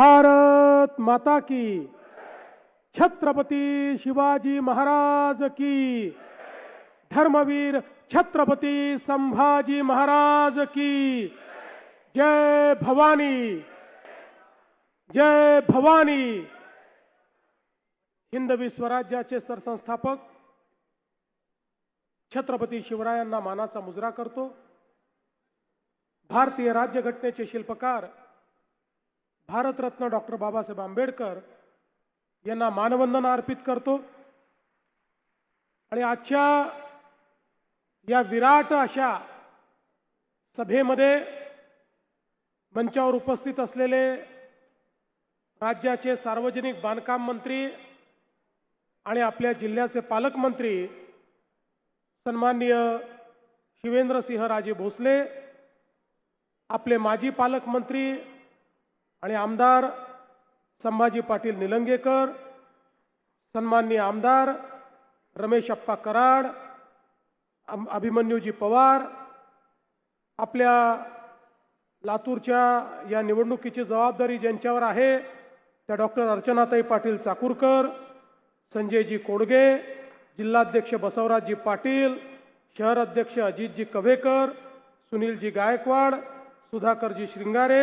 भारत माता की। छत्रपती शिवाजी महाराज की। धर्मवीर छत्रपती संभाजी महाराज की। जय भवानी। जय भवानी। हिंदवी स्वराज्याचे सरसंस्थापक छत्रपती शिवरायांना मानाचा मुजरा करतो. भारतीय राज्यघटनेचे शिल्पकार भारतरत्न डॉक्टर बाबासाहेब आंबेडकर यांना मानवंदना अर्पित करतो. आणि आजच्या या विराट अशा सभेमध्ये मंचावर उपस्थित असलेले राज्याचे सार्वजनिक बांधकाम मंत्री आणि आपल्या जिल्ह्याचे पालकमंत्री सन्माननीय शिवेंद्रसिंह राजे भोसले आपले माजी पालकमंत्री आणि आमदार संभाजी पाटील निलंगेकर सन्माननीय आमदार रमेश अप्पा कराड अभिमन्यूजी पवार आपल्या लातूरच्या या निवडणुकीची जबाबदारी ज्यांच्यावर आहे त्या डॉक्टर अर्चनाताई पाटील चाकूरकर संजयजी कोडगे जिल्हाध्यक्ष बसवराजजी पाटील शहर अध्यक्ष अजितजी कव्हेकर सुनीलजी गायकवाड सुधाकरजी श्रिंगारे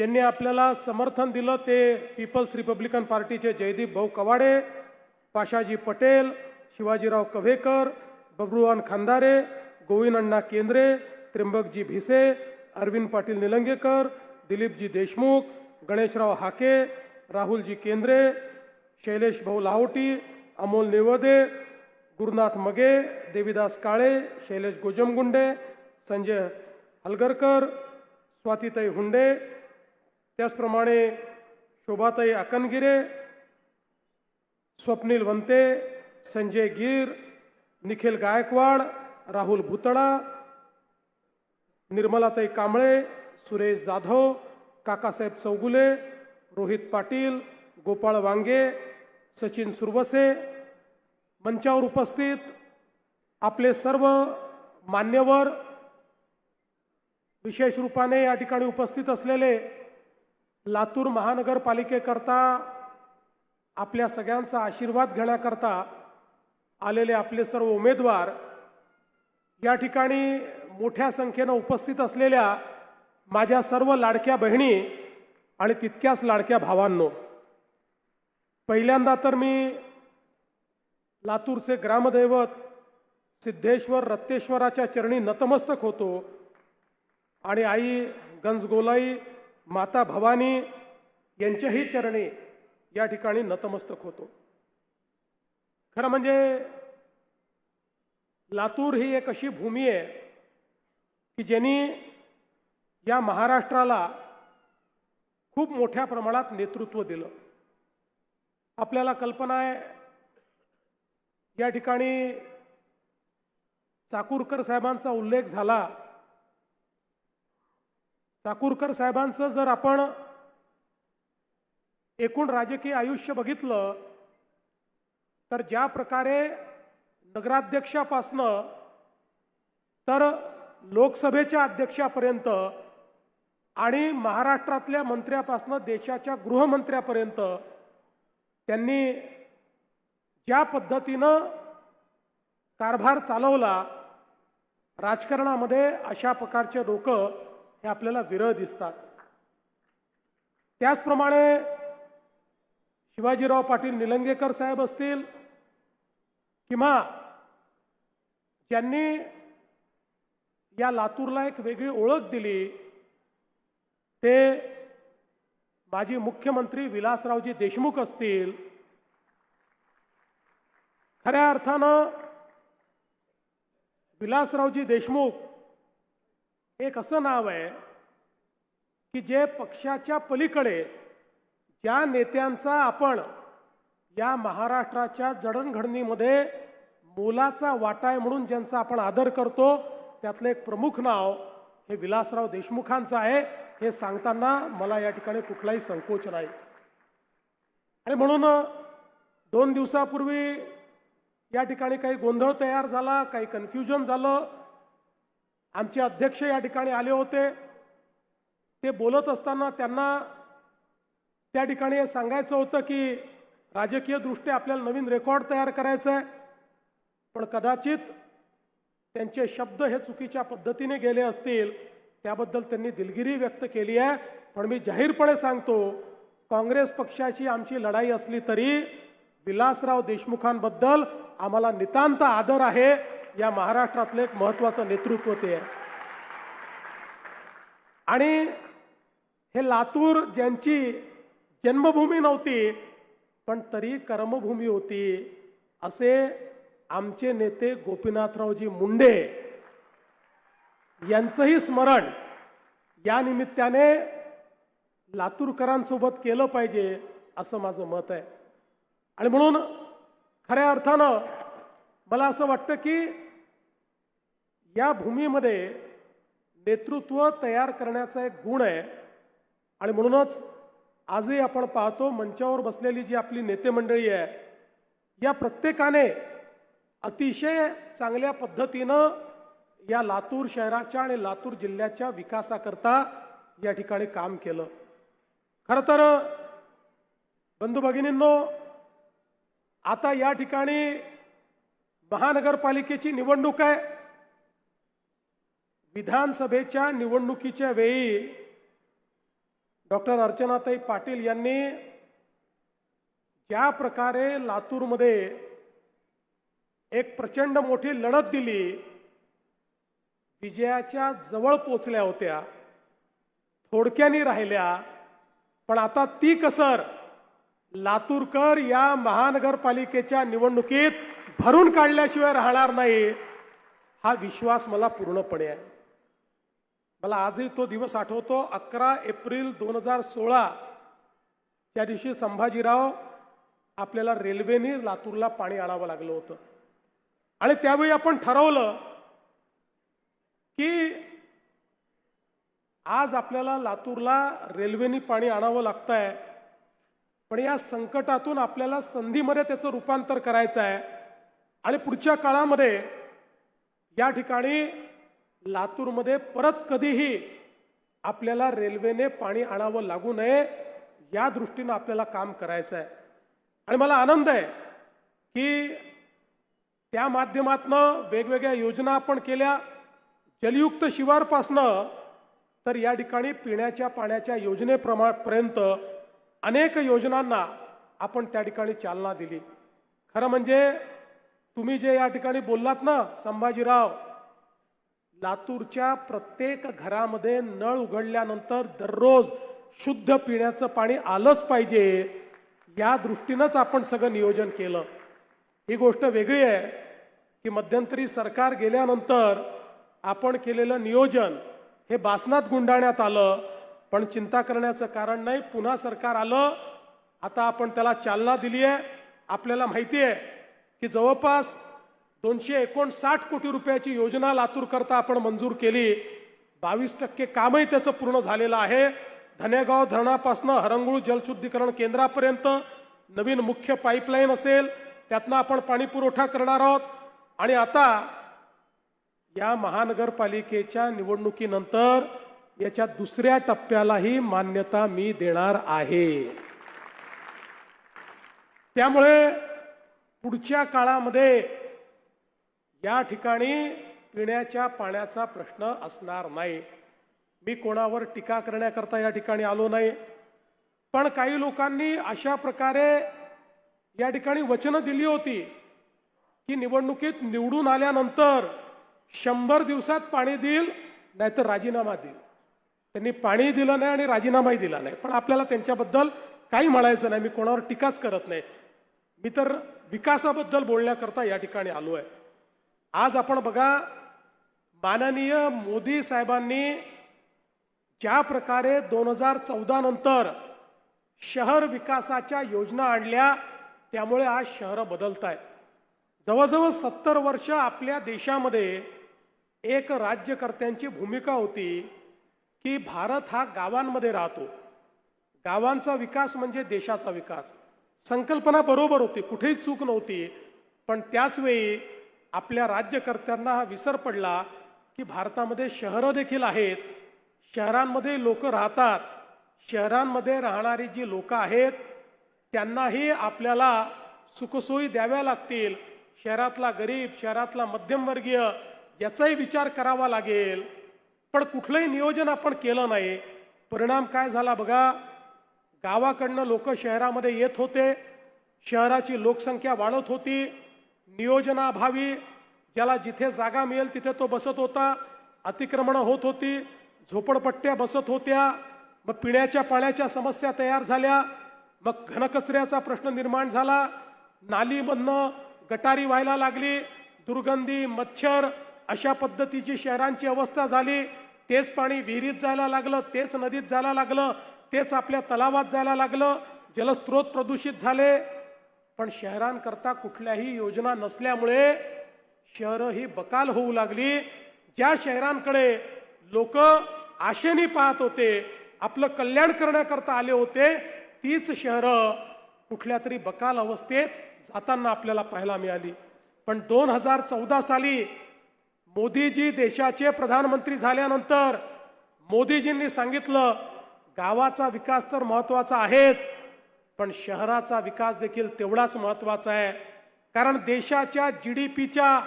ज्यांनी आपल्याला समर्थन दिलं ते पीपल्स रिपब्लिकन पार्टीचे जयदीप भाऊ कवाडे पाशाजी पटेल शिवाजीराव कव्हेकर बबरुवान खांदारे गोविंद अण्णा केंद्रे त्र्यंबकजी भिसे अरविंद पाटील निलंगेकर दिलीपजी देशमुख गणेशराव हाके राहुलजी केंद्रे शैलेश भाऊ लाहोटी अमोल निवदे गुरुनाथ मगे देविदास काळे शैलेश गोजमगुंडे संजय हलगरकर स्वातीताई हुंडे त्याचप्रमाणे शोभाताई अकनगिरे स्वप्नील वंते संजय गीर निखिल गायकवाड राहुल भुतडा निर्मलाताई कांबळे सुरेश जाधव काकासाहेब चौगुले रोहित पाटील गोपाळ वांगे सचिन सुरवसे मंचावर उपस्थित आपले सर्व मान्यवर विशेष रूपाने या ठिकाणी उपस्थित असलेले लातूर महानगरपालिकेकरता आपल्या सगळ्यांचा आशीर्वाद घेण्याकरता आलेले आपले सर्व उमेदवार या ठिकाणी मोठ्या संख्येनं उपस्थित असलेल्या माझ्या सर्व लाडक्या बहिणी आणि तितक्याच लाडक्या भावांनो पहिल्यांदा तर मी लातूरचे ग्रामदैवत सिद्धेश्वर रत्तेश्वराच्या चरणी नतमस्तक होतो आणि आई गंजगोलाई माता भवानी यांच्याही चरणी या ठिकाणी नतमस्तक होतो. खरं म्हणजे लातूर ही एक अशी भूमी आहे की ज्यांनी या महाराष्ट्राला खूप मोठ्या प्रमाणात नेतृत्व दिलं. आपल्याला कल्पना आहे या ठिकाणी चाकूरकर साहेबांचा उल्लेख झाला चाकूरकर साहेबांचं जर आपण एकूण राजकीय आयुष्य बघितलं तर ज्या प्रकारे नगराध्यक्षापासनं तर लोकसभेच्या अध्यक्षापर्यंत आणि महाराष्ट्रातल्या मंत्र्यापासनं देशाच्या गृहमंत्र्यापर्यंत त्यांनी ज्या पद्धतीनं कारभार चालवला राजकारणामध्ये अशा प्रकारचे लोक हे आपल्याला विरळ दिसतात. त्याचप्रमाणे शिवाजीराव पाटील निलंगेकर साहेब असतील किंवा ज्यांनी या लातूरला एक वेगळी ओळख दिली ते माजी मुख्यमंत्री विलासरावजी देशमुख असतील. खऱ्या अर्थानं विलासरावजी देशमुख एक असं नाव आहे की जे पक्षाच्या पलीकडे ज्या नेत्यांचा आपण या महाराष्ट्राच्या जडणघडणीमध्ये मोलाचा वाटा आहे म्हणून ज्यांचा आपण आदर करतो त्यातलं एक प्रमुख नाव हे विलासराव देशमुखांचं आहे. हे सांगताना मला या ठिकाणी कुठलाही संकोच नाही. आणि म्हणून दोन दिवसापूर्वी या ठिकाणी काही गोंधळ तयार झाला काही कन्फ्युजन झालं आमचे अध्यक्ष या ठिकाणी आले होते. ते बोलत असताना त्यांना त्या ठिकाणी हे सांगायचं होतं की राजकीय दृष्ट्या आपल्याला नवीन रेकॉर्ड तयार करायचा आहे पण कदाचित त्यांचे शब्द हे चुकीच्या पद्धतीने गेले असतील त्याबद्दल त्यांनी दिलगिरी व्यक्त केली आहे. पण मी जाहीरपणे सांगतो काँग्रेस पक्षाची आमची लढाई असली तरी विलासराव देशमुखांबद्दल आम्हाला नितांत आदर आहे. या महाराष्ट्रातलं एक महत्वाचं नेतृत्व ते आहे. आणि हे लातूर ज्यांची जन्मभूमी नव्हती पण तरी कर्मभूमी होती असे आमचे नेते गोपीनाथरावजी मुंडे यांचंही स्मरण या निमित्ताने लातूरकरांसोबत केलं पाहिजे असं माझं मत आहे. आणि म्हणून खऱ्या अर्थानं मला असं वाटतं की या भूमीमध्ये नेतृत्व तयार करण्याचा एक गुण आहे. आणि म्हणूनच आजही आपण पाहतो मंचावर बसलेली जी आपली नेते मंडळी आहे या प्रत्येकाने अतिशय चांगल्या पद्धतीनं या लातूर शहराच्या आणि लातूर जिल्ह्याच्या विकासाकरता या ठिकाणी काम केलं. खरं तर बंधू भगिनींनो आता या ठिकाणी महानगरपालिकेची निवडणूक आहे. विधानसभेच्या निवडणुकीच्या वेळी डॉक्टर अर्चनाताई पाटील यांनी ज्या प्रकारे लातूरमध्ये एक प्रचंड मोठी लढत दिली विजयाच्या जवळ पोचल्या होत्या थोडक्यानी राहिल्या पण आता ती कसर लातूरकर या महानगरपालिकेच्या निवडणुकीत भरून काढल्याशिवाय राहणार नाही हा विश्वास मला पूर्णपणे आहे. मला आजही तो दिवस आठवतो अकरा एप्रिल दोन हजार सोळा त्या दिवशी संभाजीराव आपल्याला रेल्वेने लातूरला पाणी आणावं लागलं होतं. आणि त्यावेळी आपण ठरवलं की आज आपल्याला लातूरला रेल्वेने पाणी आणावं लागतंय पण या संकटातून आपल्याला संधीमध्ये त्याचं रूपांतर करायचं आहे आणि पुढच्या काळामध्ये या ठिकाणी लातूरमध्ये परत कधीही आपल्याला रेल्वेने पाणी आणावं लागू नये या दृष्टीनं आपल्याला काम करायचं आहे. आणि मला आनंद आहे की त्या माध्यमातनं वेगवेगळ्या योजना आपण केल्या. जलयुक्त शिवारपासनं तर या ठिकाणी पिण्याच्या पाण्याच्या योजनेप्रमापर्यंत अनेक योजनांना आपण त्या ठिकाणी चालना दिली. खरं म्हणजे तुम्ही जे या ठिकाणी बोललात ना संभाजीराव लातूरच्या प्रत्येक घरामध्ये नळ उघडल्यानंतर दररोज शुद्ध पिण्याचं पाणी आलंच पाहिजे या दृष्टीनंच आपण सगळं नियोजन केलं. ही गोष्ट वेगळी आहे की मध्यंतरी सरकार गेल्यानंतर आपण केलेलं नियोजन हे बासनात गुंडाळण्यात आलं पण चिंता करण्याचं कारण नाही. पुन्हा सरकार आलं आता आपण त्याला चालना दिली आहे आपल्याला माहिती आहे की जवळपास दोनशे एकोणसाठ कोटी रुपयाची योजना लातूर करता आपण मंजूर केली. बावीस टक्के कामही त्याचं पूर्ण झालेलं आहे. धनेगाव धरणापासनं हरंगुळ जलशुद्धीकरण केंद्रापर्यंत नवीन मुख्य पाईपलाईन असेल. त्यातनं आपण पाणी पुरवठा करणार आहोत. आणि आता या महानगरपालिकेच्या निवडणुकीनंतर याच्या दुसऱ्या टप्प्यालाही मान्यता मी देणार आहे. त्यामुळे पुढच्या काळामध्ये या ठिकाणी पिण्याच्या पाण्याचा प्रश्न असणार नाही. मी कोणावर टीका करण्याकरता या ठिकाणी आलो नाही. पण काही लोकांनी अशा प्रकारे या ठिकाणी वचनं दिली होती की निवडणुकीत निवडून आल्यानंतर शंभर दिवसात पाणी देईल नाहीतर राजीनामा देईल. त्यांनी पाणी दिलं नाही आणि राजीनामाही दिला नाही. पण आपल्याला त्यांच्याबद्दल काही म्हणायचं नाही. मी कोणावर टीकाच करत नाही. मी तर विकासाबद्दल बोलण्याकरता या ठिकाणी आलो आहे. आज आपण बघा माननीय मोदी साहेबांनी ज्या प्रकारे दोन हजार चौदा नंतर शहर विकासाच्या योजना आणल्या त्यामुळे आज शहरं बदलत आहेत जवळजवळ सत्तर वर्ष आपल्या देशामध्ये एक राज्यकर्त्यांची भूमिका होती की भारत हा गावांमध्ये राहतो. गावांचा विकास म्हणजे देशाचा विकास. संकल्पना बरोबर होती कुठेही चूक नव्हती. पण त्याचवेळी आपल्या राज्यकर्त्यांना हा विसर पडला की भारतामध्ये शहरं देखील आहेत. शहरांमध्ये लोक राहतात. शहरांमध्ये राहणारी जी लोक आहेत त्यांनाही आपल्याला सुखसोयी द्याव्या लागतील. शहरातला गरीब शहरातला मध्यमवर्गीय याचाही विचार करावा लागेल. पण कुठलंही नियोजन आपण केलं नाही. परिणाम काय झाला बघा? गावाकडनं लोक शहरामध्ये येत होते. शहराची लोकसंख्या वाढत होती. नियोजनाभावी ज्याला जिथे जागा मिळेल तिथे तो बसत होता. अतिक्रमणं होत होती. झोपडपट्ट्या बसत होत्या. मग पिण्याच्या पाण्याच्या समस्या तयार झाल्या. मग घनकचऱ्याचा प्रश्न निर्माण झाला. नालीमधनं गटारी व्हायला लागली. दुर्गंधी मच्छर अशा पद्धतीची शहरांची अवस्था झाली. तेच पाणी विहिरीत जायला लागलं. तेच नदीत जायला लागलं. तेच आपल्या तलावात जायला लागलं. जलस्रोत प्रदूषित झाले. पण शहरांकरता कुठल्याही योजना नसल्यामुळे शहरं ही बकाल होऊ लागली. ज्या शहरांकडे लोक आशेने पाहत होते आपलं कल्याण करण्याकरता आले होते तीच शहरं कुठल्या तरी बकाल अवस्थेत जाताना आपल्याला पाहायला मिळाली. पण दोन हजार चौदा साली मोदीजी देशाचे प्रधानमंत्री झाल्यानंतर मोदीजींनी सांगितलं गावाचा विकास तर महत्त्वाचा आहेच पण शहराचा विकास देखील तेवढाच महत्त्वाचा आहे. कारण देशाच्या जी डी पीच्या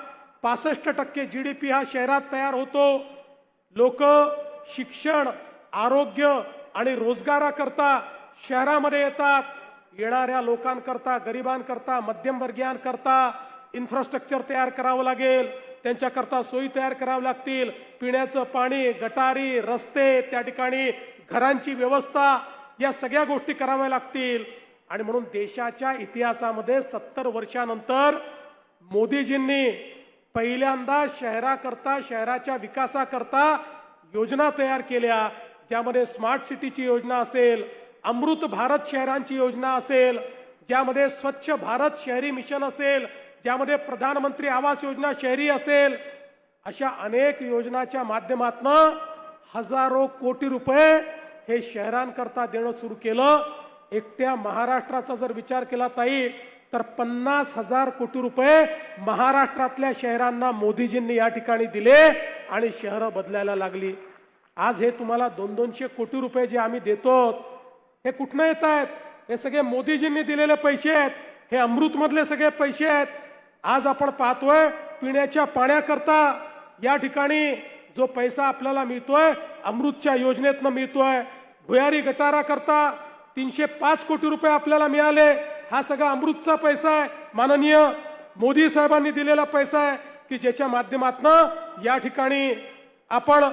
पासष्ट टक्के जी डी पी हा शहरात तयार होतो. लोक शिक्षण आरोग्य आणि रोजगाराकरता शहरामध्ये येतात. येणाऱ्या लोकांकरता गरिबांकरता मध्यमवर्गीयांकरता इन्फ्रास्ट्रक्चर तयार करावं लागेल. त्यांच्याकरता सोयी तयार कराव्या लागतील. पिण्याचं पाणी गटारी रस्ते त्या ठिकाणी घरांची व्यवस्था या सगळ्या गोष्टी कराव्या लागतील. आणि म्हणून देशाच्या इतिहासामध्ये सत्तर वर्षानंतर मोदीजींनी पहिल्यांदा शहराकरता शहराच्या विकासाकरता योजना तयार केल्या. ज्यामध्ये स्मार्ट सिटीची योजना असेल अमृत भारत शहरांची योजना असेल ज्यामध्ये स्वच्छ भारत शहरी मिशन असेल ज्यामध्ये प्रधानमंत्री आवास योजना शहरी असेल अशा अनेक योजनाच्या माध्यमातून हजारो कोटी रुपये हे शहरांकरता देणं सुरू केलं. एकट्या महाराष्ट्राचा जर विचार केला ताई तर पन्नास हजार कोटी रुपये महाराष्ट्रातल्या शहरांना मोदीजींनी या ठिकाणी दिले आणि शहरं बदलायला लागली. आज हे तुम्हाला दोन दोनशे कोटी रुपये जे आम्ही देतो हे कुठनं येत आहेत? हे सगळे मोदीजींनी दिलेले पैसे आहेत. हे अमृतमधले सगळे पैसे आहेत. आज आपण पाहतोय पिण्याच्या पाण्याकरता या ठिकाणी जो पैसा आपल्याला मिळतोय अमृतच्या योजनेतनं मिळतोय. भुयारी गटारा करता तीनशे पाच कोटी रुपये आपल्याला मिळाले. हा सगळा अमृतचा पैसा आहे. माननीय मोदी साहेबांनी दिलेला पैसा आहे की ज्याच्या माध्यमातनं या ठिकाणी आपण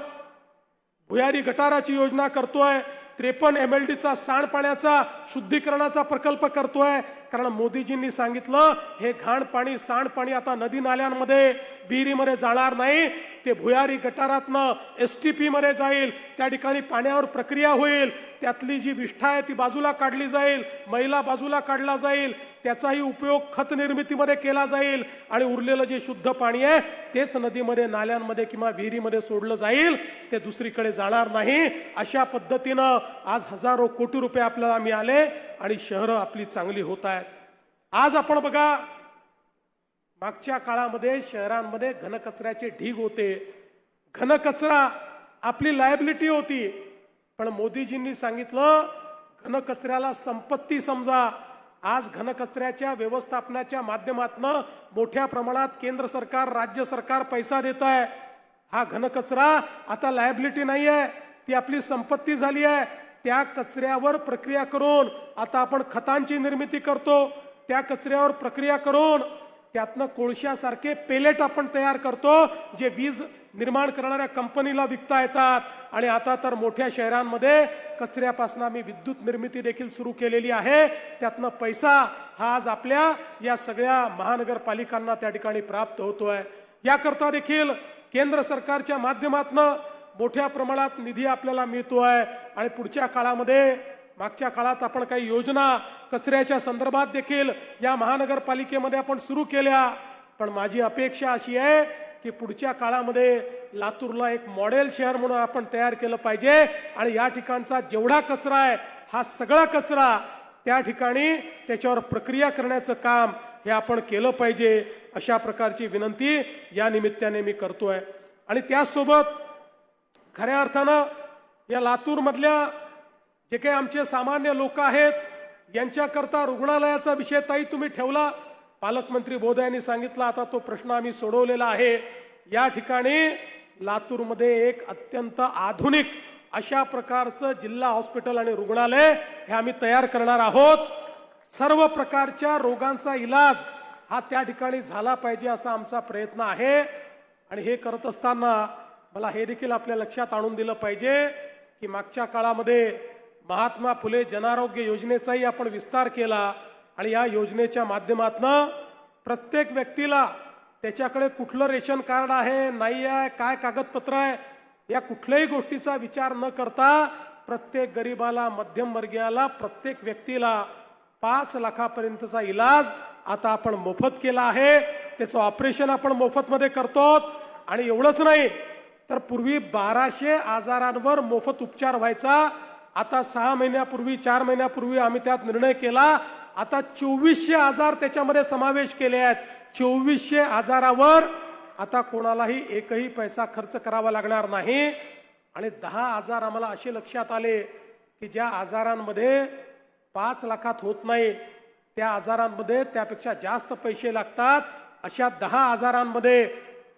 भुयारी गटाराची योजना करतोय. त्रेपन्न एम एल डीचा सांडपाण्याचा शुद्धीकरणाचा प्रकल्प करतोय. कारण मोदीजींनी सांगितलं हे घाण पाणी सांडपाणी आता नदी नाल्यांमध्ये विहिरीमध्ये जाणार नाही. ते भुयारी गटारातनं एस टी पी मध्ये जाईल. त्या ठिकाणी पाण्यावर प्रक्रिया होईल. त्यातली जी विष्ठा आहे ती बाजूला काढली जाईल. मैला बाजूला काढला जाईल. त्याचाही उपयोग खत निर्मितीमध्ये केला जाईल. आणि उरलेलं जे शुद्ध पाणी आहे तेच नदीमध्ये नाल्यांमध्ये किंवा विहिरीमध्ये सोडलं जाईल. ते दुसरीकडे जाणार नाही. अशा पद्धतीनं आज हजारो कोटी रुपये आपल्याला मिळाले आणि शहरं आपली चांगली होत आहेत. आज आपण बघा मागच्या काळामध्ये शहरांमध्ये घनकचऱ्याचे ढीग होते. घनकचरा आपली लायबिलिटी होती. पण मोदीजींनी सांगितलं घनकचऱ्याला संपत्ती समजा. आज घनकचऱ्याच्या व्यवस्थापनाच्या माध्यमातनं मोठ्या प्रमाणात केंद्र सरकार राज्य सरकार पैसा देत आहे. हा घनकचरा आता लायबिलिटी नाही आहे ती आपली संपत्ती झाली आहे. त्या कचऱ्यावर प्रक्रिया करून आता आपण खतांची निर्मिती करतो. त्या कचऱ्यावर प्रक्रिया करून त्यातनं कोळशासारखे पेलेट आपण तयार करतो जे वीज निर्माण करणाऱ्या कंपनीला विकता येतात. आणि आता तर मोठ्या शहरांमध्ये कचऱ्यापासून आम्ही विद्युत निर्मिती देखील सुरू केलेली आहे. त्यातनं पैसा हा आज आपल्या या सगळ्या महानगरपालिकांना त्या ठिकाणी प्राप्त होतोय. याकरता देखील केंद्र सरकारच्या माध्यमातनं मोठ्या प्रमाणात निधी आपल्याला मिळतोय. आणि पुढच्या काळामध्ये मागच्या काळात आपण काही योजना कचऱ्याच्या संदर्भात देखील या महानगरपालिकेमध्ये आपण सुरू केल्या. पण माझी अपेक्षा अशी आहे की पुढच्या काळामध्ये लातूरला एक मॉडेल शहर म्हणून आपण तयार केलं पाहिजे आणि या ठिकाणचा जेवढा कचरा आहे हा सगळा कचरा त्या ठिकाणी त्याच्यावर प्रक्रिया करण्याचं काम हे आपण केलं पाहिजे अशा प्रकारची विनंती या निमित्ताने मी करतोय. आणि त्याचसोबत खऱ्या अर्थानं या लातूरमधल्या जे काही आमचे सामान्य लोक आहेत यांच्याकरता रुग्णालयाचा विषय ताई तुम्ही ठेवला. पालकमंत्री बोधे यांनी सांगितलं आता तो प्रश्न आम्ही सोडवलेला आहे. या ठिकाणी लातूरमध्ये एक अत्यंत आधुनिक अशा प्रकारचं जिल्हा हॉस्पिटल आणि रुग्णालय हे आम्ही तयार करणार आहोत. सर्व प्रकारच्या रोगांचा इलाज हा त्या ठिकाणी झाला पाहिजे असा आमचा प्रयत्न आहे. आणि हे करत असताना मला हे देखील आपल्या लक्षात आणून दिलं पाहिजे की मागच्या काळामध्ये महात्मा फुले जनारोग्य योजनेचाही आपण विस्तार केला आणि या योजनेच्या माध्यमातनं प्रत्येक व्यक्तीला त्याच्याकडे कुठलं रेशन कार्ड आहे नाही आहे काय कागदपत्र आहे या कुठल्याही गोष्टीचा विचार न करता प्रत्येक गरीबाला मध्यमवर्गीयाला प्रत्येक व्यक्तीला पाच लाखापर्यंतचा इलाज आता आपण मोफत केला आहे. त्याचं ऑपरेशन आपण मोफतमध्ये करतो आणि एवढंच नाही तर पूर्वी बाराशे आजारांवर मोफत उपचार व्हायचा. आता सहा महिन्यापूर्वी चार महिन्यापूर्वी आम्ही त्यात निर्णय केला. आता चोवीसशे आजार त्याच्यामध्ये समावेश केले आहेत. चोवीसशे आजारावर आता कोणालाही एकही पैसा खर्च करावा लागणार नाही. आणि दहा आजार आम्हाला असे लक्षात आले की ज्या आजारांमध्ये पाच लाखात होत नाही त्या आजारांमध्ये त्यापेक्षा जास्त पैसे लागतात. अशा दहा आजारांमध्ये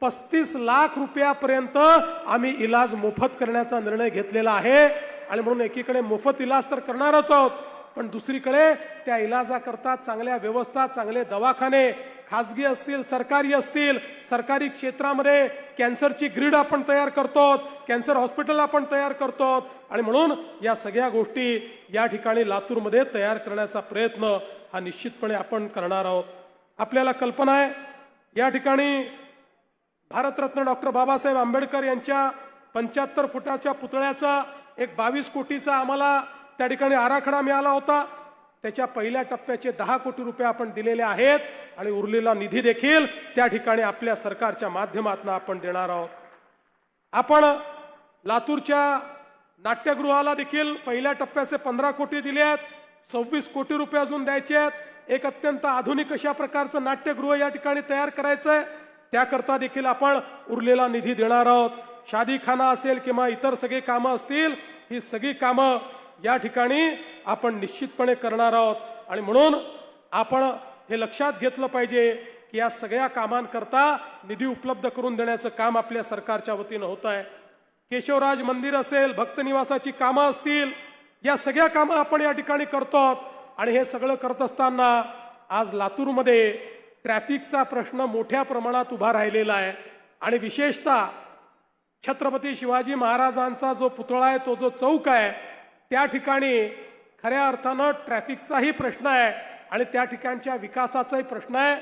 पस्तीस लाख रुपयापर्यंत आम्ही इलाज मोफत करण्याचा निर्णय घेतलेला आहे. आणि म्हणून एकीकडे मोफत इलाज तर करणारच आहोत पण दुसरीकडे त्या इलाजाकरता चांगल्या व्यवस्था चांगले दवाखाने खाजगी असतील सरकारी असतील सरकारी क्षेत्रामध्ये कॅन्सरची ग्रीड आपण तयार करतो कॅन्सर हॉस्पिटल आपण तयार करतो आणि म्हणून या सगळ्या गोष्टी या ठिकाणी लातूरमध्ये तयार करण्याचा प्रयत्न हा निश्चितपणे आपण करणार आहोत. आपल्याला कल्पना आहे या ठिकाणी भारतरत्न डॉक्टर बाबासाहेब आंबेडकर यांच्या पंच्याहत्तर फुटाच्या पुतळ्याचा एक बावीस कोटीचा आम्हाला त्या ठिकाणी आराखडा मिळाला होता. त्याच्या पहिल्या टप्प्याचे दहा कोटी रुपये आपण दिलेले आहेत आणि उरलेला निधी देखील त्या ठिकाणी आपल्या सरकारच्या माध्यमातून आपण देणार आहोत. आपण लातूरच्या नाट्यगृहाला देखील पहिल्या टप्प्याचे पंधरा कोटी दिले आहेत. सव्वीस कोटी रुपये अजून द्यायचे आहेत. एक अत्यंत आधुनिक अशा प्रकारचं नाट्यगृह या ठिकाणी तयार करायचं आहे त्याकरता देखील आपण उरलेला निधी देणार आहोत. शादीखाना असेल किंवा इतर सगळी कामं असतील ही सगळी कामं या ठिकाणी आपण निश्चितपणे करणार आहोत. आणि म्हणून आपण हे लक्षात घेतलं पाहिजे की या सगळ्या कामांकरता निधी उपलब्ध करून देण्याचं काम आपल्या सरकारच्या वतीनं होत आहे. केशवराज मंदिर असेल भक्त निवासाची कामं असतील या सगळ्या कामं आपण या ठिकाणी करतो आणि हे सगळं करत असताना आज लातूरमध्ये ट्रॅफिकचा प्रश्न मोठ्या प्रमाणात उभा राहिलेला आहे. आणि विशेषतः छत्रपती शिवाजी महाराजांचा जो पुतळा आहे तो जो चौक आहे त्या ठिकाणी खऱ्या अर्थानं ट्रॅफिकचाही प्रश्न आहे आणि त्या ठिकाणच्या विकासाचाही प्रश्न आहे.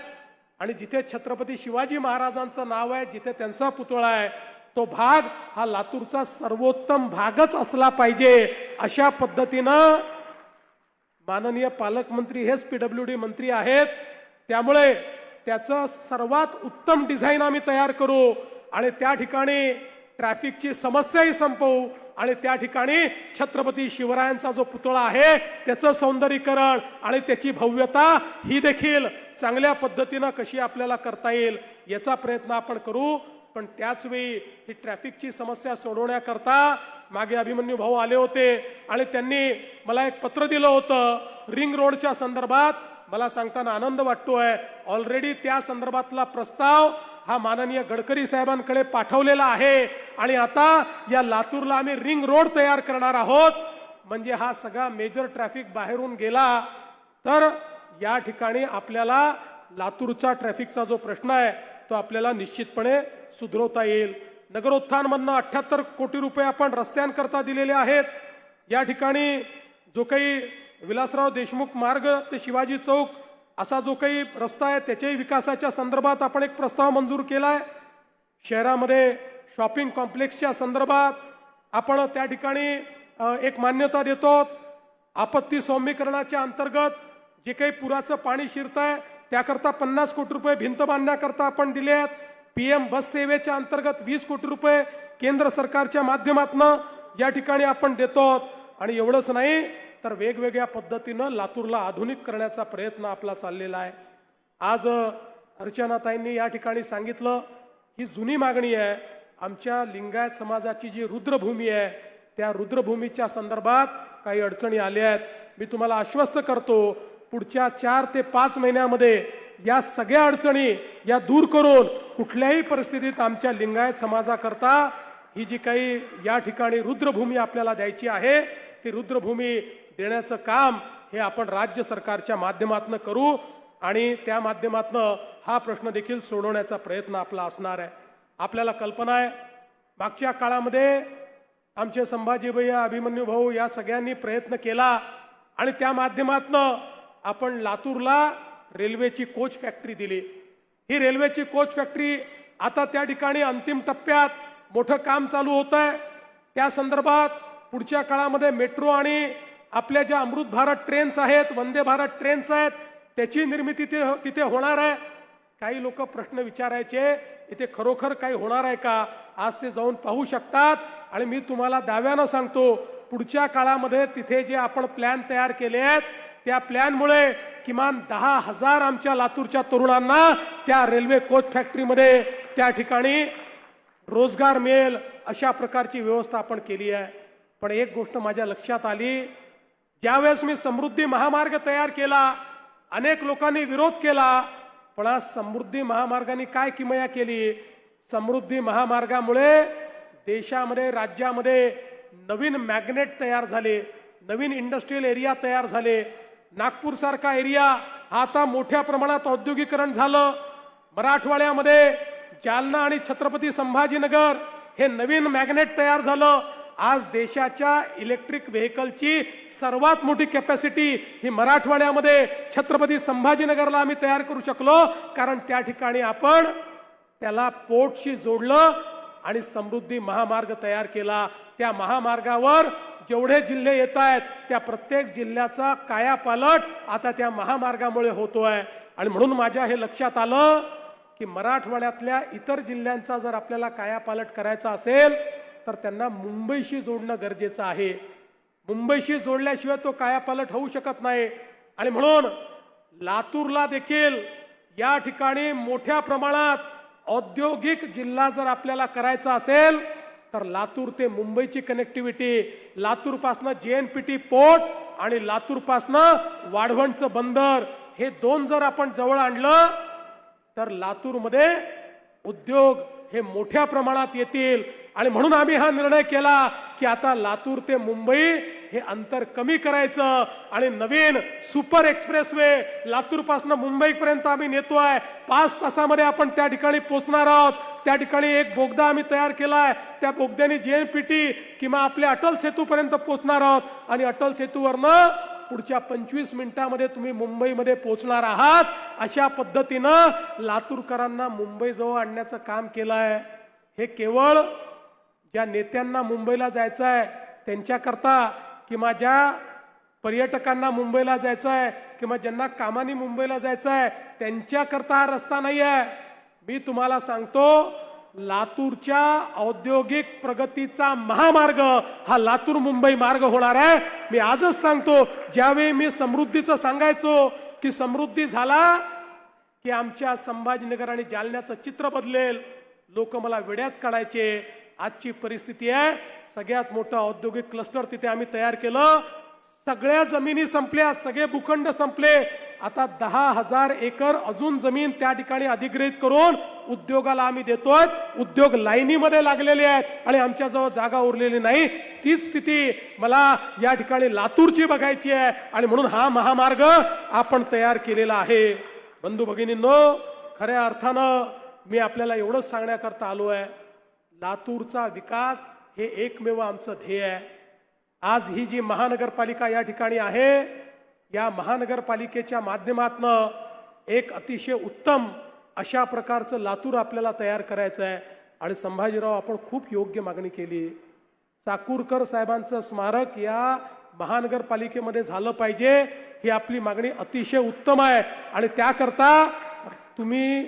आणि जिथे छत्रपती शिवाजी महाराजांचं नाव आहे जिथे त्यांचा पुतळा आहे तो भाग हा लातूरचा सर्वोत्तम भागच असला पाहिजे अशा पद्धतीनं माननीय पालकमंत्री हेच पीडब्ल्यू डी मंत्री आहेत. त्यामुळे त्याचं सर्वात उत्तम डिझाईन आम्ही तयार करू आणि त्या ठिकाणी ट्रॅफिकची समस्याही संपवू आणि त्या ठिकाणी छत्रपती शिवरायांचा जो पुतळा आहे त्याचं सौंदर्यीकरण आणि त्याची भव्यता ही देखील चांगल्या पद्धतीनं कशी आपल्याला करता येईल याचा प्रयत्न आपण करू. पण त्याचवेळी ही ट्रॅफिकची समस्या सोडवण्याकरता मागे अभिमन्यू भाऊ आले होते आणि त्यांनी मला एक पत्र दिलं होतं रिंग रोडच्या संदर्भात. मला सांगताना आनंद वाटतोय. ऑलरेडी त्या संदर्भातला प्रस्ताव हा माननीय गडकरी साहेबांकडे पाठवलेला आहे. आणि आता या लातूरला आम्ही रिंग रोड तयार करणार आहोत. म्हणजे हा सगळा मेजर ट्रॅफिक बाहेरून गेला तर या ठिकाणी आपल्याला लातूरचा ट्रॅफिकचा जो प्रश्न आहे तो आपल्याला निश्चितपणे सुधरवता येईल. नगरोत्थानमधनं अठ्याहत्तर कोटी रुपये आपण रस्त्यांकरता दिलेले आहेत. या ठिकाणी जो काही विलासराव देशमुख मार्ग ते शिवाजी चौक असा जो काही रस्ता आहे त्याच्याही विकासाच्या संदर्भात आपण एक प्रस्ताव मंजूर केला आहे शहरामध्ये शॉपिंग कॉम्प्लेक्सच्या संदर्भात आपण त्या ठिकाणी एक मान्यता देतो. आपत्ती सौम्यकरणाच्या अंतर्गत जे काही पुराचं पाणी शिरत आहे त्याकरता पन्नास कोटी रुपये भिंत बांधण्याकरता आपण दिले आहेत. पी एम बस सेवेच्या अंतर्गत वीस कोटी रुपये केंद्र सरकारच्या माध्यमातून या ठिकाणी आपण देतो. आणि एवढंच नाही तर वेगवेगळ्या पद्धतीनं लातूरला आधुनिक करण्याचा प्रयत्न आपला चाललेला आहे. आज अर्चनाताईंनी या ठिकाणी सांगितलं ही जुनी मागणी आहे. आमच्या लिंगायत समाजाची जी रुद्रभूमी आहे त्या रुद्रभूमीच्या संदर्भात काही अडचणी आल्या आहेत. मी तुम्हाला आश्वस्त करतो पुढच्या चार ते पाच महिन्यामध्ये या सगळ्या अडचणी या दूर करून कुठल्याही परिस्थितीत आमच्या लिंगायत समाजाकरता ही जी काही या ठिकाणी रुद्रभूमी आपल्याला द्यायची आहे ती रुद्रभूमी देण्याचं काम हे आपण राज्य सरकारच्या माध्यमातून करू आणि त्या माध्यमातून हा प्रश्न देखील सोडवण्याचा प्रयत्न आपला असणार आहे. आपल्याला कल्पना आहे मागच्या काळामध्ये आमचे संभाजी भैया अभिमन्यू भाऊ या सगळ्यांनी प्रयत्न केला आणि त्या माध्यमातनं आपण लातूरला रेल्वेची कोच फॅक्टरी दिली. ही रेल्वेची कोच फॅक्टरी आता त्या ठिकाणी अंतिम टप्प्यात मोठं काम चालू होत आहे त्या संदर्भात पुढच्या काळामध्ये मेट्रो आणि आपल्या ज्या अमृत भारत ट्रेन्स आहेत वंदे भारत ट्रेन्स आहेत त्याची निर्मिती तिथे हो, तिथे होणार आहे. काही लोक प्रश्न विचारायचे इथे खरोखर काही होणार आहे का? आज ते जाऊन पाहू शकतात. आणि मी तुम्हाला दाव्यानं सांगतो पुढच्या काळामध्ये तिथे जे आपण प्लॅन तयार केले आहेत त्या प्लॅनमुळे किमान दहा हजार आमच्या लातूरच्या तरुणांना त्या रेल्वे कोच फॅक्टरीमध्ये त्या ठिकाणी रोजगार मिळेल अशा प्रकारची व्यवस्था आपण केली आहे. पण एक गोष्ट माझ्या लक्षात आली ज्यावेळेस मी समृद्धी महामार्ग तयार केला अनेक लोकांनी विरोध केला पण आज समृद्धी महामार्गाने काय किमया केली? समृद्धी महामार्गामुळे देशामध्ये राज्यामध्ये नवीन मॅग्नेट तयार झाले नवीन इंडस्ट्रीयल एरिया तयार झाले. नागपूरसारखा एरिया हा आता मोठ्या प्रमाणात औद्योगिकरण झालं. मराठवाड्यामध्ये जालना आणि छत्रपती संभाजीनगर हे नवीन मॅग्नेट तयार झालं. आज देशाच्या इलेक्ट्रिक व्हेकलची सर्वात मोठी कॅपॅसिटी ही मराठवाड्यामध्ये छत्रपती संभाजीनगरला आम्ही तयार करू शकलो. कारण त्या ठिकाणी आपण त्याला पोर्टशी जोडलं आणि समृद्धी महामार्ग तयार केला. त्या महामार्गावर जेवढे जिल्हे येत आहेत त्या प्रत्येक जिल्ह्याचा कायापालट आता त्या महामार्गामुळे होतोय. आणि म्हणून माझ्या हे लक्षात आलं की मराठवाड्यातल्या इतर जिल्ह्यांचा जर आपल्याला कायापालट करायचा असेल तर त्यांना मुंबईशी जोडणं गरजेचं आहे. मुंबईशी जोडल्याशिवाय तो कायापालट होऊ शकत नाही. आणि म्हणून लातूरला देखील या ठिकाणी मोठ्या प्रमाणात औद्योगिक जिल्हा जर आपल्याला करायचा असेल तर लातूर ते मुंबईची कनेक्टिव्हिटी लातूरपासनं जे एन पी टी पोर्ट आणि लातूरपासनं वाढवणचं बंदर हे दोन जर आपण जवळ आणलं तर लातूरमध्ये उद्योग हे मोठ्या प्रमाणात येतील. आणि म्हणून आम्ही हा निर्णय केला की आता लातूर ते मुंबई हे अंतर कमी करायचं. आणि नवीन सुपर एक्सप्रेसवे लातूरपासून मुंबईपर्यंत आम्ही नेतोय. पाच तासामध्ये आपण त्या ठिकाणी पोहोचणार आहोत. त्या ठिकाणी एक बोगदा आम्ही तयार केलाय. त्या बोगद्याने जे एन पी टी किंवा आपल्या अटल सेतूपर्यंत पोहोचणार आहोत. आणि अटल सेतूवरनं पुढच्या पंचवीस मिनिटामध्ये तुम्ही मुंबईमध्ये पोहोचणार आहात. अशा पद्धतीनं लातूरकरांना मुंबईजवळ आणण्याचं काम केलं आहे हे केवळ ज्या नेत्यांना मुंबईला जायचं आहे त्यांच्याकरता किंवा ज्या पर्यटकांना मुंबईला जायचं आहे किंवा ज्यांना कामाने मुंबईला जायचं आहे त्यांच्याकरता हा रस्ता नाही आहे मी तुम्हाला सांगतो लातूरच्या औद्योगिक प्रगतीचा महामार्ग हा लातूर मुंबई मार्ग होणार आहे. मी आजच सांगतो ज्यावेळी मी समृद्धीचं सांगायचो की समृद्धी झाला की आमच्या संभाजीनगर आणि जालन्याचं चित्र बदलेल. लोक मला वेड्यात काढायचे. आजची परिस्थिती आहे सगळ्यात मोठं औद्योगिक क्लस्टर तिथे आम्ही तयार केलं. सगळ्या जमिनी संपल्या सगळे भूखंड संपले. आता दहा हजार एकर अजून जमीन त्या ठिकाणी अधिग्रहित करून उद्योगाला आम्ही देतोय. उद्योग लाईनीमध्ये लागलेले आहेत आणि आमच्याजवळ जागा उरलेली नाही. तीच स्थिती मला या ठिकाणी लातूरची बघायची आहे आणि म्हणून हा महामार्ग आपण तयार केलेला आहे. बंधू भगिनींनो खऱ्या अर्थानं मी आपल्याला एवढंच सांगण्याकरता आलो आहे. लातूरचा विकास हे एकमेव आमचं ध्येय आहे. आज ही जी महानगरपालिका या ठिकाणी आहे या महानगरपालिकेच्या माध्यमातनं एक अतिशय उत्तम अशा प्रकारचं लातूर आपल्याला तयार करायचं आहे. आणि संभाजीराव आपण खूप योग्य मागणी केली. चाकूरकर साहेबांचं स्मारक या महानगरपालिकेमध्ये झालं पाहिजे ही आपली मागणी अतिशय उत्तम आहे. आणि त्याकरता तुम्ही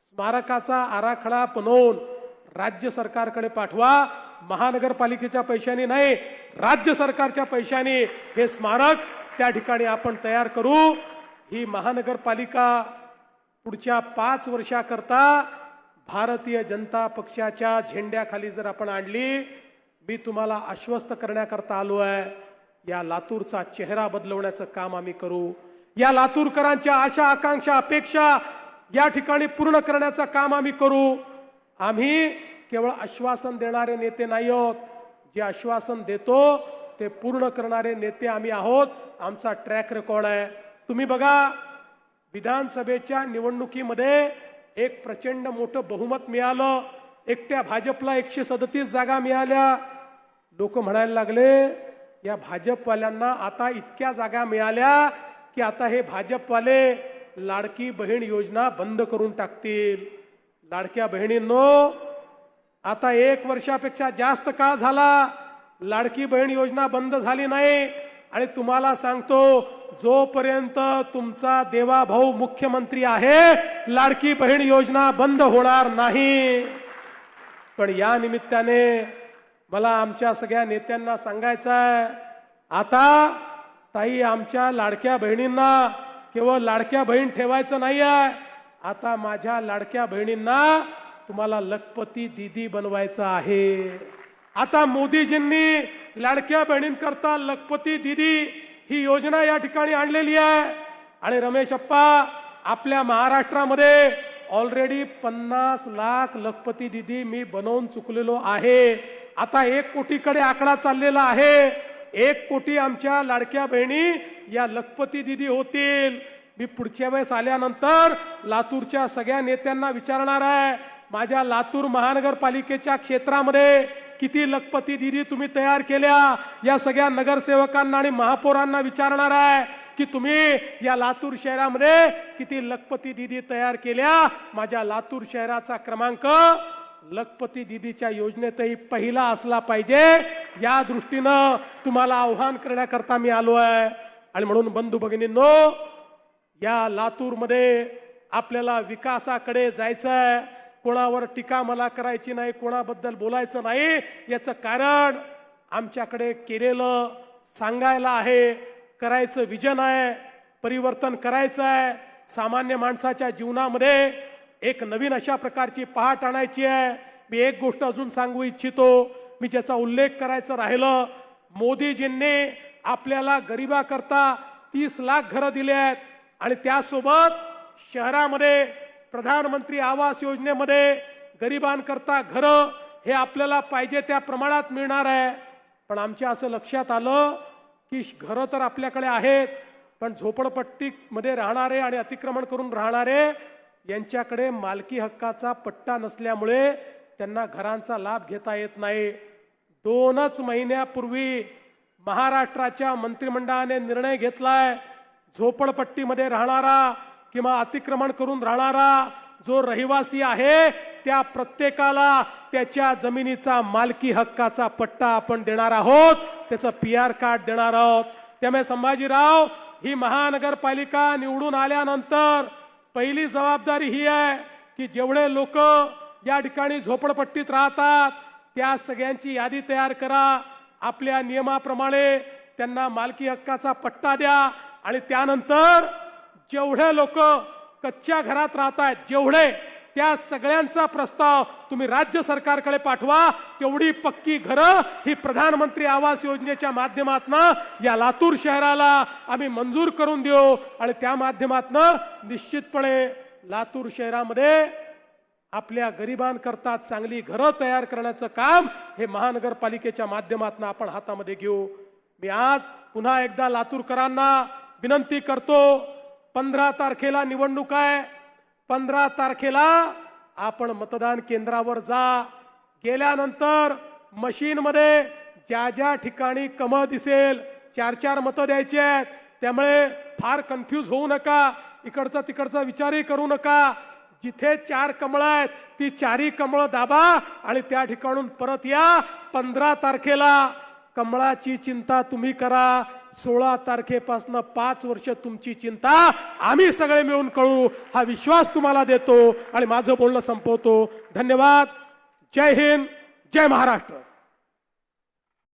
स्मारकाचा आराखडा बनवून राज्य सरकारकडे पाठवा. महानगरपालिकेच्या पैशाने नाही राज्य सरकारच्या पैशाने हे स्मारक त्या ठिकाणी आपण तयार करू. ही महानगरपालिका पुढच्या पाच वर्षाकरता भारतीय जनता पक्षाच्या झेंड्याखाली जर आपण आणली मी तुम्हाला आश्वस्त करण्याकरता आलो आहे या लातूरचा चेहरा बदलवण्याचं काम आम्ही करू. या लातूरकरांच्या आशा आकांक्षा अपेक्षा या ठिकाणी पूर्ण करण्याचं काम आम्ही करू. आम्ही केवळ आश्वासन देणारे नेते नाही आहोत. जे आश्वासन देतो ते पूर्ण करणारे नेते आम्ही आहोत. आमचा ट्रॅक रेकॉर्ड आहे. तुम्ही बघा विधानसभेच्या निवडणुकीमध्ये एक प्रचंड मोठं बहुमत मिळालं. एकट्या भाजपला एकशे सदतीस जागा मिळाल्या. लोक म्हणायला लागले या भाजपवाल्यांना आता इतक्या जागा मिळाल्या की आता हे भाजपवाले लाडकी बहीण योजना बंद करून टाकतील. लाडक्या बहिणींनो आता एक वर्षापेक्षा जास्त काळ झाला. लाडकी बहीण योजना बंद झाली नाही. आणि तुम्हाला सांगतो जोपर्यंत तुमचा देवा भाऊ मुख्यमंत्री आहे लाडकी बहीण योजना बंद होणार नाही. पण या निमित्ताने मला आमच्या सगळ्या नेत्यांना सांगायचं आहे आता ताई आमच्या लाडक्या बहिणींना केवळ लाडक्या बहीण ठेवायचं नाही आहे आता माझ्या लाडक्या बहिणींना तुम्हाला लखपती दीदी बनवायचं आहे. आता मोदीजींनी लाडक्या बहिणींकरता लखपती दीदी ही योजना या ठिकाणी आणलेली आहे. आणि रमेश अप्पा आपल्या महाराष्ट्रामध्ये ऑलरेडी पन्नास लाख लखपती दिदी मी बनवून चुकलेलो आहे. आता एक कोटीकडे आकडा चाललेला आहे. एक कोटी आमच्या लाडक्या बहिणी या लखपती दिदी होतील. मी पुढच्या वेळेस आल्यानंतर लातूरच्या सगळ्या नेत्यांना विचारणार आहे. माझ्या लातूर महानगरपालिकेच्या क्षेत्रामध्ये किती लखपती दिदी तुम्ही तयार केल्या? या सगळ्या नगरसेवकांना आणि महापौरांना विचारणार आहे की तुम्ही या लातूर शहरामध्ये किती लखपती दिदी तयार केल्या? माझ्या लातूर शहराचा क्रमांक लखपती दिदीच्या योजनेतही पहिला असला पाहिजे. या दृष्टीनं तुम्हाला आव्हान करण्याकरता मी आलो आहे. आणि म्हणून बंधू भगिनींनो या लातूरमध्ये आपल्याला विकासाकडे जायचं आहे कोणावर टीका मला करायची नाही कोणाबद्दल बोलायचं नाही याचं कारण आमच्याकडे केलेलं सांगायला आहे करायचं विजन आहे परिवर्तन करायचं आहे. सामान्य माणसाच्या जीवनामध्ये एक नवीन अशा प्रकारची पहाट आणायची आहे. मी एक गोष्ट अजून सांगू इच्छितो मी ज्याचा उल्लेख करायचं राहिलं मोदीजींनी आपल्याला गरिबाकरता तीस लाख घरं दिली आहेत आणि त्यासोबत शहरामध्ये प्रधानमंत्री आवास योजनेमध्ये गरिबांकरता घरं हे आपल्याला पाहिजे त्या प्रमाणात मिळणार आहे. पण आमच्या असं लक्षात आलं की घरं तर आपल्याकडे आहेत पण झोपडपट्टीमध्ये राहणारे आणि अतिक्रमण करून राहणारे यांच्याकडे मालकी हक्काचा पट्टा नसल्यामुळे त्यांना घरांचा लाभ घेता येत नाही. दोनच महिन्यापूर्वी महाराष्ट्राच्या मंत्रिमंडळाने निर्णय घेतलाय झोपडपट्टीमध्ये राहणारा किंवा अतिक्रमण करून राहणारा जो रहिवासी आहे त्या प्रत्येकाला त्याच्या जमिनीचा मालकी हक्काचा पट्टा आपण देणार आहोत. त्याचं पी आर कार्ड देणार आहोत. त्यामुळे संभाजीराव ही महानगरपालिका निवडून आल्यानंतर पहिली जबाबदारी ही आहे की जेवढे लोक या ठिकाणी झोपडपट्टीत राहतात त्या सगळ्यांची यादी तयार करा. आपल्या नियमाप्रमाणे त्यांना मालकी हक्काचा पट्टा द्या आणि त्यानंतर जेवढे लोक कच्च्या घरात राहत आहेत जेवढे त्या सगळ्यांचा प्रस्ताव तुम्ही राज्य सरकारकडे पाठवा तेवढी पक्की घरं ही प्रधानमंत्री आवास योजनेच्या माध्यमातनं या लातूर शहराला आम्ही मंजूर करून देऊ आणि त्या माध्यमातनं निश्चितपणे लातूर शहरामध्ये आपल्या गरिबांकरता चांगली घरं तयार करण्याचं काम हे महानगरपालिकेच्या माध्यमातून आपण हातामध्ये घेऊ. मी आज पुन्हा एकदा लातूरकरांना विनंती करतो पंधरा तारखेला निवडणूक आहे. पंधरा तारखेला आपण मतदान केंद्रावर जा. गेल्यानंतर मशीनमध्ये ज्या ज्या ठिकाणी कमळ दिसेल चार चार मतं द्यायची आहेत त्यामुळे फार कन्फ्यूज होऊ नका. इकडचा तिकडचा विचारही करू नका. जिथे चार कमळं आहेत ती चारही कमळं दाबा आणि त्या ठिकाणून परत या. पंधरा तारखेला कमळाची चिंता तुम्ही करा. सोळा तारखेपासून पाच वर्ष तुमची चिंता आम्ही सगळे मिळून कळू हा विश्वास तुम्हाला देतो आणि माझं बोलणं संपवतो. धन्यवाद. जय हिंद. जय महाराष्ट्र.